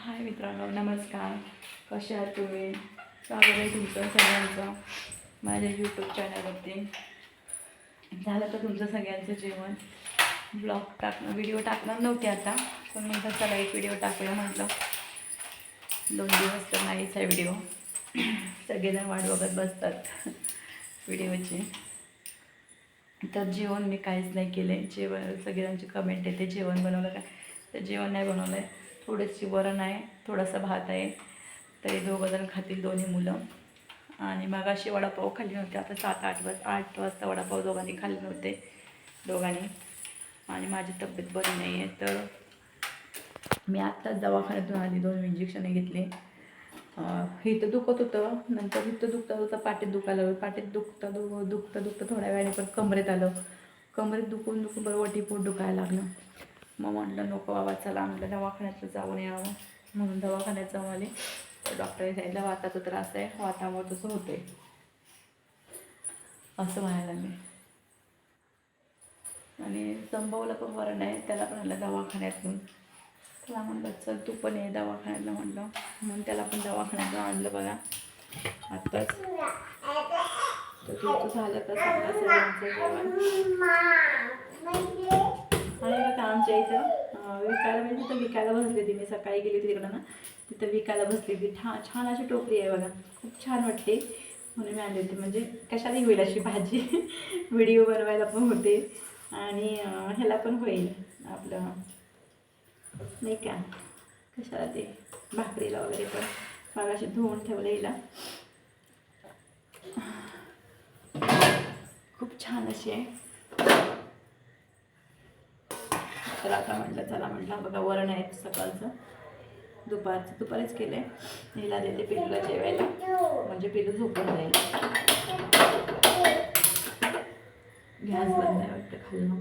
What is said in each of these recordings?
हाय मित्रांनो नमस्कार. कसे आहात तुम्ही? स्वागत आहे तुमचं सगळ्यांचं माझ्या यूट्यूब चॅनलवरती झालं तर तुमचं सगळ्यांचं जेवण. ब्लॉग टाकणं व्हिडिओ टाकणार नव्हते आता पण मी चला एक व्हिडिओ टाकूया म्हटलं. दोन दिवस तर नाहीच आहे व्हिडिओ सगळेजण वाट बघत बसतात व्हिडिओची तर जेवण मी काहीच नाही केलं आहे जेवण सगळ्यांची कमेंट येते जेवण बनवलं का तर जेवण नाही बनवलं आहे थोडीशी वरण आहे थोडासा भात आहे. तरी दोघं जण खातील दोन्ही मुलं. आणि मागाशी वडापाव खाल्ली नव्हते आता सात आठ वाजता आठ वाजता वडापाव दोघांनी खाल्ले नव्हते दोघांनी. आणि माझी तब्येत बरी नाही आहे तर मी आत्ताच दवाखान्यातून आधी दोन इंजेक्शन घेतले. इथं दुखत होतं नंतर इथं दुखत होतं पाठीत दुखायला लागलं. पाठीत दुखता दु दुखतं दुखतं थोड्या वेळाने पण कमरेत आलं. कमरेत दुखून दुखून बरं वटीपोट दुखायला लागलं. मग म्हटलं नको बाबा चला. म्हटलं दवाखान्यात जाऊन यावं. म्हणून दवाखान्यात जाऊन आले. तर डॉक्टरने सांगितलं वाताचा त्रास आहे वातामुळे तसं होते असं व्हायला लागले आणि संभवलं पण बरं नाही त्याला पण आणलं दवाखान्यातून. त्याला म्हणलं चल तू पण ये दवाखान्यातलं म्हटलं म्हणून त्याला पण दवाखान्यात आणलं बघा. आत्ताच. तर तुमचं झालं का सांगा सगळ्यांचं जेवण. आणि बघा आमच्या इथं विकायला म्हणजे तिथं विकायला बसली होती मी. सकाळी गेली होती तिकडं ना. तिथं विकायला बसली होती. छान छान अशी टोकरी आहे बघा. खूप छान वाटते. म्हणून मी आणली होती. म्हणजे कशालाही होईल अशी भाजी? व्हिडिओ बनवायला पण होते. आणि ह्याला पण होईल आपलं. नाही का? कशाला ते भाकरीला वगैरे पण. मग अशी धुवून ठेवलं हिला. खूप छान अशी आहे. तर आता म्हटलं चला म्हटलं बघा वरण आहे सकाळचं. दुपारचं दुपारीच केलं आहे हिला देते पिलूला जेवायला. म्हणजे पिलू झोपून जाईल. गॅस बंद आहे वाटतं खाल्लं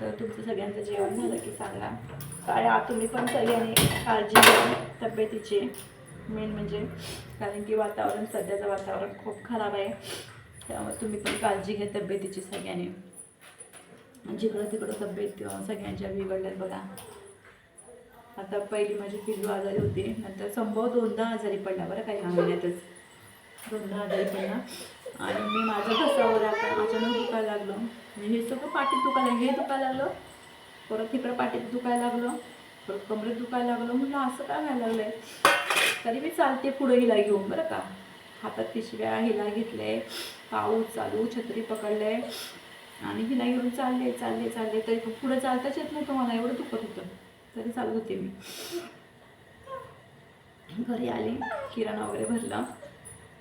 तर तुमचं सगळ्यांचं जेवण झालं की सांगा. काय तुम्ही पण सगळ्यांनी काळजी घ्या तब्येतीची. मेन म्हणजे कारण की वातावरण सध्याचं वातावरण खूप खराब आहे. त्यामुळे तुम्ही पण काळजी घ्या तब्येतीची सगळ्यांनी. आणि जिकडं तिकडं तब्येत सगळ्यांच्या बिघडल्यात बघा. आता पहिली माझी पिल्लू आजारी होती नंतर संभव दोनदा आजारी पडला बरं काही महिन्यातच. दोनदा आजारी पडला. आणि मी माझं घसावर आता अचानक दुखायला लागलं. म्हणजे हे सगळं पाठीत दुखायला हे दुखायला लागलं. परत तिकडं पाठीत दुखायला लागलं. परत कमरेत दुखायला लागलं. म्हटलं असं काय व्हायला लागलंय? तरी मी चालते पुढं हिला घेऊन बरं का. हातात पिशव्या हिला घेतले पाऊस चालू छत्री पकडले आणि हिला घेऊन चालले चालले चालले तरी पण पुढं चालताच येत नव्हतं मला एवढं दुखत होतं. तरी चालत होते मी. घरी आले किराणा वगैरे भरला.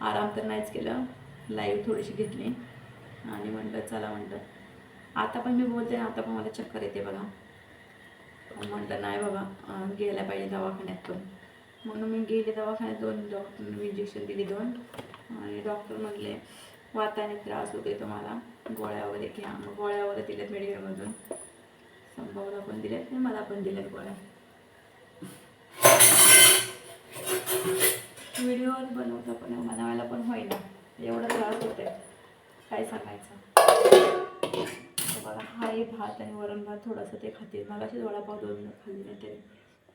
आराम तर नाहीच केला. लाईव्ह थोडीशी घेतली. आणि म्हटलं चला म्हटलं. आता पण मी बोलते आता पण मला चक्कर येते बघा. मग म्हटलं नाही बाबा गेल्या गेला पाहिजे दवाखान्यात पण. म्हणून मी गेले दवाखान्यात दोन डॉक्टर इंजेक्शन दिली दोन. आणि डॉक्टर म्हटले वाताने त्रास होते तुम्हाला. गोळ्या वगैरे घ्या. मग गोळ्या वगैरे दिल्यात मेडिकलमधून संभावना पण दिल्यात आणि मला पण दिल्यात गोळ्या. व्हिडिओवर बनवता पण बनवायला पण होईना. एवढा त्रास होते काय सांगायचं? बघा हा एक भात आणि वरण भात थोडासा ते खातील. मला अशीच वडापाव दोन खाल्ली नाही तरी.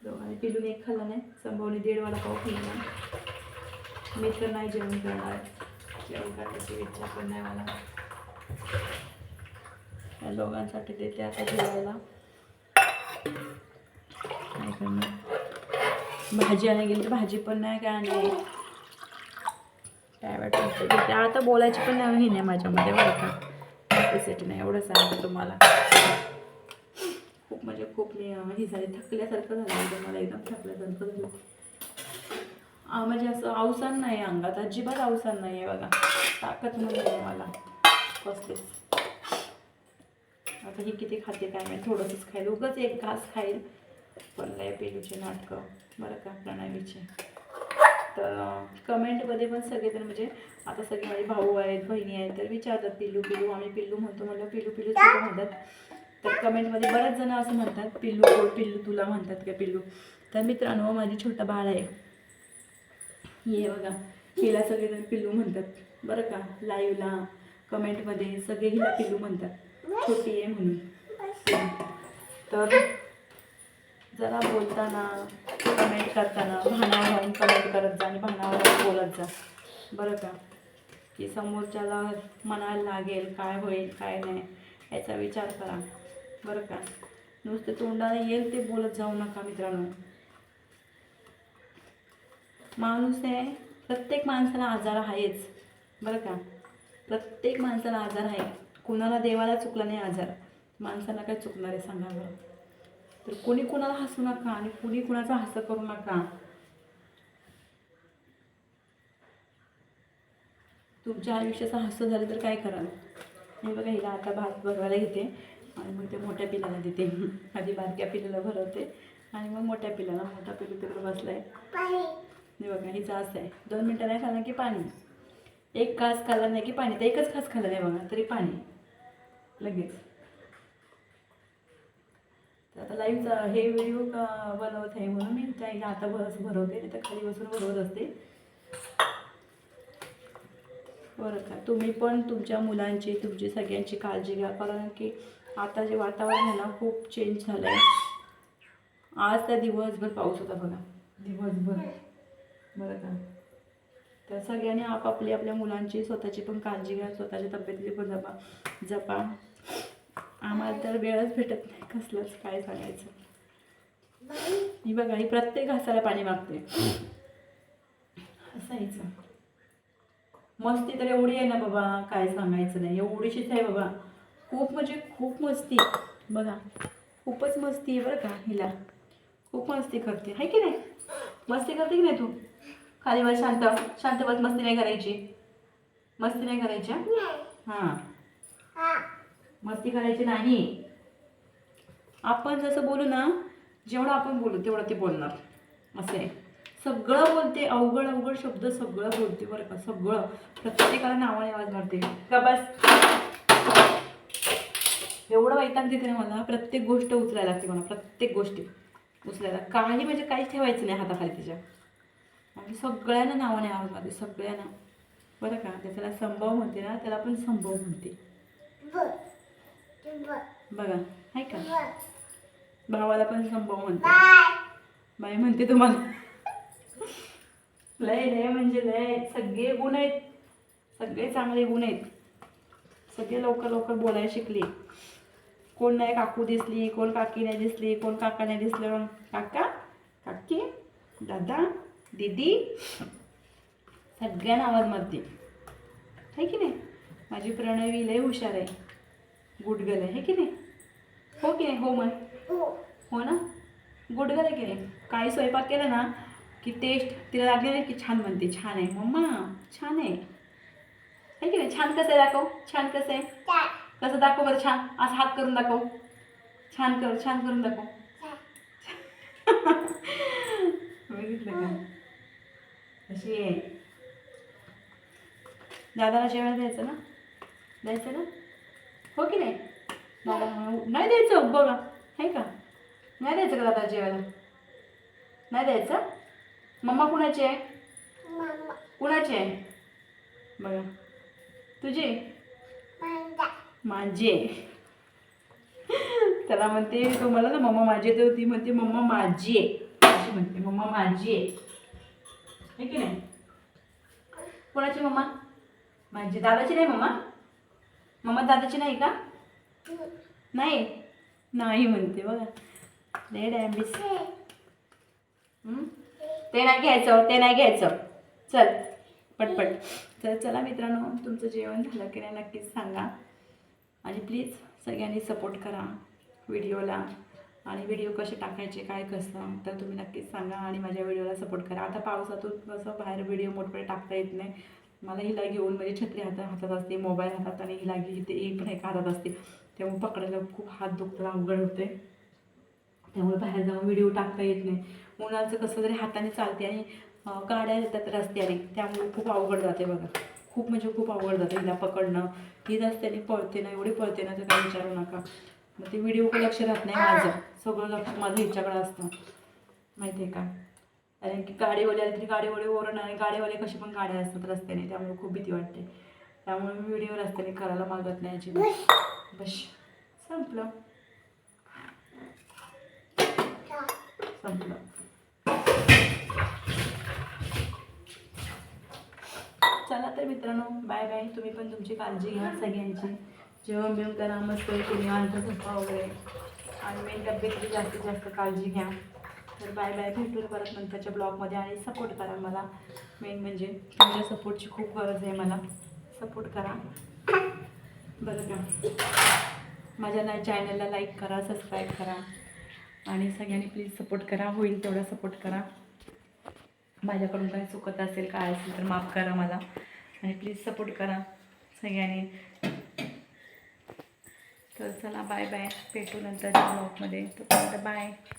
दोघांनी पिलून एक खाल्ला नाही. संभवली दीड वडापाव खाल्ला नाही मी तर नाही जेवण करणार. इच्छा पण नाही मला या दोघांसाठी देते आता जेवायला. काय करणार? भाजी आणि गेली तर भाजी पण नाही काय आणली काय वाटतं? त्या आता बोलायची पण नाही ही नाही माझ्यामध्ये बरं का. कॅपॅसिटी नाही एवढं सांगते तुम्हाला. खूप म्हणजे खूप मी ही झाली थकल्यासारखं झालं. मला एकदम थकल्यासारखं झालं. म्हणजे असं अवसान नाही आहे अंगात अजिबात अवसान नाही आहे बघा. ताकद नाही आहे मला. कसलीच आता ही किती खाते काय नाही थोडंसंच खाईल. उगंच एक घास खाईल. पण लय पेलूचे नाटकं बरं का प्रणालीचे तर कमेंटमध्ये पण सगळेजण म्हणजे आता सगळे माझे भाऊ आहेत बहिणी आहेत तर विचारतात पिल्लू पिल्लू आम्ही पिल्लू म्हणतो म्हणलं पिल्लू पिल्लू तुला म्हणतात. तर कमेंटमध्ये बरेच जण असं म्हणतात पिल्लू पिल्लू तुला म्हणतात का पिल्लू? तर मित्रांनो माझी छोटं बाळ आहे. हे बघा हिला सगळेजण पिल्लू म्हणतात. बरं का लाईव्हला कमेंटमध्ये सगळे हिला पिल्लू म्हणतात. छोटी आहे म्हणून. तर जरा बोलताना कमेंट करताना भानावर कमेंट करत जा आणि भानावर बोलत जा. बरं का? की समोरच्याला मनाला लागेल काय होईल काय नाही याचा विचार करा. बरं का? नुसते तोंडाला येईल ते बोलत जाऊ नका मित्रांनो. माणूस आहे प्रत्येक माणसाला आजार आहेच. बरं का? प्रत्येक माणसाला आजार आहे. कुणाला देवाला चुकला नाही आजार. माणसाला काय चुकणार आहे सांगा बरं. तर कुणी कुणाला हसू नका आणि कुणी कुणाचा हसं करू नका. तुमच्या आयुष्याचं हसं झालं तर काय कराल? मी बघा हिला आता भात भरवायला घेते आणि मग ते मोठ्या पिलाला देते. आधी बारक्या पिलाला भरवते. आणि मग मोठ्या पिलाला मोठा पिलू तिकडे बसलाय. हे बघा हिचं असं आहे. दोन मिनटं नाही खाल्लं की पाणी? एक घास खाल्ला नाही की पाणी? तर एकच घास खाल्ला नाही बघा तरी पाणी. लगेच. तर आता लाईव्हचा हे व्हिडिओ बनवत आहे म्हणून मी त्या आता बस भरवते नाही तर खाली बसून भरवत असते. बरं का तुम्ही पण तुमच्या मुलांची तुमची सगळ्यांची काळजी घ्या कारण की आता जे वातावरण आहे ना खूप चेंज झालं आहे आज त्या दिवसभर पाऊस होता बघा. दिवसभर. बरं का. तर सगळ्यांनी आपापली आपल्या मुलांची स्वतःची पण काळजी घ्या स्वतःच्या तब्येतीची पण जपा जपा. आम्हाला तर वेळच भेटत नाही कसलंच काय सांगायचं. ही बघा ही प्रत्येक घासाला पाणी मागते. हसायचं मस्ती तर एवढी आहे ना बाबा काय सांगायचं नाही. एवढीशीच आहे बाबा. खूप म्हणजे खूप मस्ती. बघा खूपच मस्ती आहे बरं का हिला. खूप मस्ती करते. आहे की नाही? मस्ती करते की नाही तू? खाली वर शांत. शांत बस. मस्ती नाही करायची. मस्ती नाही करायची हां? मस्ती करायची नाही. आपण जसं बोलू ना जेवढं आपण बोलू तेवढं ते बोलणार. असं आहे. सगळं बोलते अवघड अवघड शब्द सगळं बोलते बरं का. सगळं. प्रत्येकाला नावाने आवाज मारते. का बस? एवढं वैताग देते ना मला. प्रत्येक गोष्ट उचलायला लागते मला. प्रत्येक गोष्टी उचलायला. काही म्हणजे काहीच ठेवायचं नाही हाताखाली तिच्या. आणि सगळ्यांना नावाने आवाज मारते सगळ्यांना. बरं का? त्याला संभव म्हणते ना त्याला पण संभव म्हणते. बघा आहे का? भावाला पण संभव म्हणते. बाई म्हणते तुम्हाला. लय लय म्हणजे लय. सगळे गुण आहेत. सगळे चांगले गुण आहेत. सगळे लवकर लवकर बोलायला शिकले. कोण नाही काकू दिसली कोण काकी नाही दिसली कोण काका नाही दिसलं. काका? काकी? दादा? दीदी सगळ्यांना आवाज मारते. आहे की नाही? माझी प्रणवी लय हुशार आहे. गुडगल आहे है की नाही? हो की नाही? हो मग. हो. ना? गुडगल आहे की नाही? काही स्वयंपाक केला ना की टेस्ट तिला लागले नाही की छान म्हणते छान आहे. मम्मा छान आहे. है की नाही? छान कसं आहे दाखव? छान कसं आहे? कसं दाखव बरं छान? असं हात करून दाखव. छान कर छान करून दाखव. बघितलं का? कशी आहे. दादाला जेवायला द्यायचं ना? द्यायचं ना? हो की नाही? दादा नाही द्यायचं बघा. आहे का? नाही द्यायचं का दादा जेवायला? नाही द्यायचं? मम्मा कुणाची आहे? कुणाची आहे? बघा. तुझी? माझी. आहे त्याला म्हणते तो मला ना मम्मा माझी तर ती म्हणते मम्मा माझी आहे. अशी म्हणते मम्मा माझी आहे. आहे की नाही? कोणाची मम्मा? माझी दादाची नाही मम्मा? मम्मा दादाची नाही का? नाही? नाही म्हणते बघा. लय डॅम्बिस ते नाही घ्यायचं ते नाही घ्यायचं. चल पटपट. तर चला मित्रांनो तुमचं जेवण झालं की नाही नक्कीच सांगा. आणि प्लीज सगळ्यांनी सपोर्ट करा व्हिडिओला. आणि व्हिडिओ कसे टाकायचे काय कसं तर तुम्ही नक्कीच सांगा आणि माझ्या व्हिडिओला सपोर्ट करा. आता पावसातून कसं बाहेर व्हिडिओ मोठे टाकता येत नाही. मला हिला घेऊन म्हणजे छत्री हातात हातात असते मोबाईल हातात आणि हिला घेते एक पण एका हातात असते. त्यामुळे पकडायला खूप हात दुखताना अवघड होते. त्यामुळे बाहेर जाऊन व्हिडिओ टाकता येत नाही. उन्हाचं कसं तरी हाताने चालते आणि अं, गाड्या येतात रस्त्याने. त्यामुळे खूप अवघड जाते बघा. खूप म्हणजे खूप अवघड जाते हिला पकडणं. ही रस्त्याने पळते ना एवढी पळते ना तर काही विचारू नका. मग ते व्हिडिओकडे लक्ष राहत नाही माझं. सगळं लक्ष माझं हिच्याकडे असतं. माहिती आहे का? कारण की गाडीवाले आले तरी गाडीवाले ओरड आणि गाडीवाले कसे पण गाड्या असतात रस्त्याने. त्यामुळे खूप भीती वाटते. त्यामुळे मी व्हिडिओ रस्त्याने करायला मागत नाही अजिबात. बस. संपलं. संपलं. चला तर मित्रांनो बाय बाय. तुम्ही पण तुमची काळजी घ्या सगळ्यांची. जेवण बिवण करा मस्त निवांत झोपा वगैरे आणि मेन तब्येतीची जास्तीत जास्त काळजी घ्या. तर बाय बाय भेटून परत नंतरच्या ब्लॉगमध्ये आणि सपोर्ट करा मला. मेन म्हणजे तुमच्या सपोर्टची खूप गरज आहे मला. सपोर्ट करा. बरं का? माझ्या ना चॅनलला लाईक करा सबस्क्राईब करा. आणि सगळ्यांनी प्लीज सपोर्ट करा. होईल तेवढा सपोर्ट करा. माझ्याकडून काही चुकत असेल काय असेल तर माफ करा मला. आणि प्लीज सपोर्ट करा. सगळ्यांनी. तर चला बाय बाय भेटू नंतर ब्लॉगमध्ये तोपर्यंत बाय